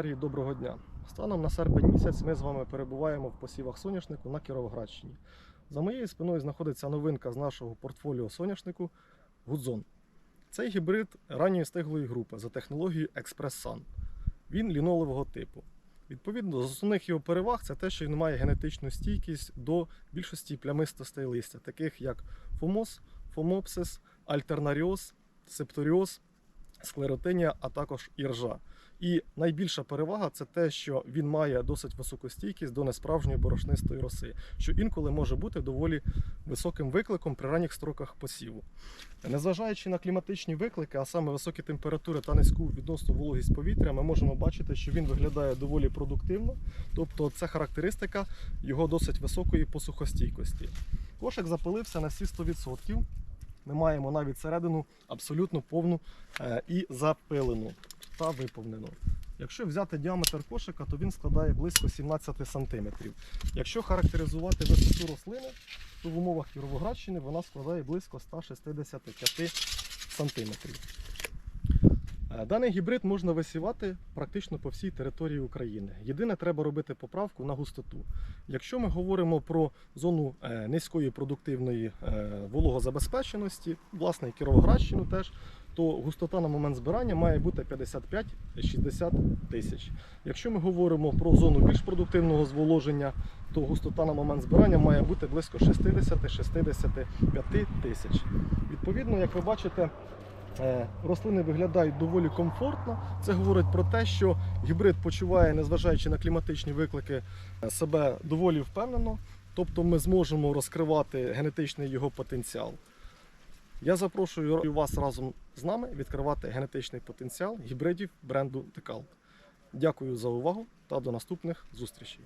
Сергій, доброго дня. Станом на серпень місяць ми з вами перебуваємо в посівах соняшнику на Кіровоградщині. За моєю спиною знаходиться новинка з нашого портфоліо соняшнику Гудзон. Цей гібрид ранньої стиглої групи за технологією Експрес-Сан. Він лінолевого типу. Відповідно, з основних його переваг це те, що він має генетичну стійкість до більшості плямистостей листя, таких як фомоз, фомопсис, альтернаріоз, септоріоз, склеротинія, а також іржа. І найбільша перевага це те, що він має досить високу стійкість до несправжньої борошнистої роси, що інколи може бути доволі високим викликом при ранніх строках посіву. Незважаючи на кліматичні виклики, а саме високі температури та низьку відносну вологість повітря, ми можемо бачити, що він виглядає доволі продуктивно, тобто це характеристика його досить високої посухостійкості. Кошик запилився на всі 100%. Ми маємо навіть середину абсолютно повну е, і запилену та виповнено. Якщо взяти діаметр кошика, то він складає близько 17 см. Якщо характеризувати висоту рослини, то в умовах Кіровоградщини вона складає близько 165 см. Е, Даний гібрид можна висівати практично по всій території України. Єдине, треба робити поправку на густоту. Якщо ми говоримо про зону е, низької продуктивної е, вологозабезпеченості, власне, і Кіровоградщину теж, то густота на момент збирання має бути 55-60 тисяч. Якщо ми говоримо про зону більш продуктивного зволоження, то густота на момент збирання має бути близько 60-65 тисяч. Відповідно, як ви бачите, Рослини виглядають доволі комфортно. Це говорить про те, що гібрид почуває, незважаючи на кліматичні виклики, е, себе доволі впевнено. Тобто ми зможемо розкривати генетичний його потенціал. Я запрошую вас разом з нами відкривати генетичний потенціал гібридів бренду Декалт. Дякую за увагу та до наступних зустрічей.